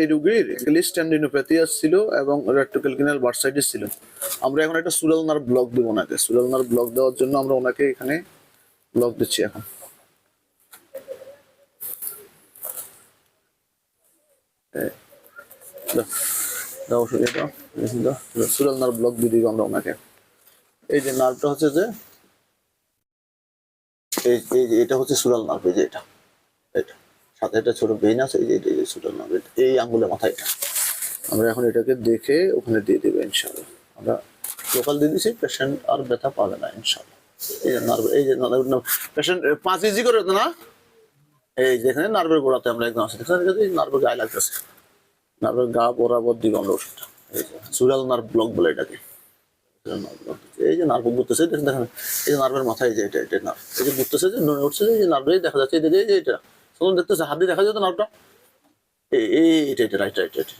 এই রুগীর লিস্ট্যান্ডিনোপ্যাথিয়াস ছিল এবং রেক্টোক্যালকিনাল বার্সাইটিস ছিল। আমরা এখন একটা সুরালনার ব্লক দেবো ওনাকে। সুরালনার ব্লক দেওয়ার জন্য আমরা ওনাকে এখানে ব্লক দিচ্ছি এখন। দাও, ব্লক দিয়ে দিব আমরা ওনাকে। এই যে নার্ভটা হচ্ছে যে এই এটা হচ্ছে সুরাল নার্ভ এই যে এটা। সাথে একটা ছোট ভেইন আছে, এই যে এটা এই নার্ভ আঙ্গুলের মাথা এটা। আমরা এখন এটাকে দেখে ওখানে দিয়ে দেবো ইনশাল্লাহ আমরা লোকাল দিয়ে দিচ্ছি পেশেন্ট আর ব্যথা পাবে না ইনশাল্লাহ এই যে নার্ভ এই যে পেশেন্ট পাঁচ ইজি করে না? এই যেখানে নার্ভের গোড়াতে আমরা একদম আসি দেখছেন, এই নার্ভের গায়ে লাগতেছে। নার্ভের গা বরাবর দিব আমরা ওষুধটা এই যে সুরাল নার্ভ ব্লক বলে এটাকে। নার্ভ এই যে নার্ভ ঘুরতেছে দেখেন দেখেন, এই যে নার্ভের মাথায় যে এটা এটা নার্ভ এই যে ঘুরতেছে, যে নড়ে উঠছে, যে নার্ভেই দেখা যাচ্ছে এই যে, এটা। তখন দেখতেছে হাত দিয়ে দেখা যেত নাকটা এটা এটা রাইট রাইট রাইট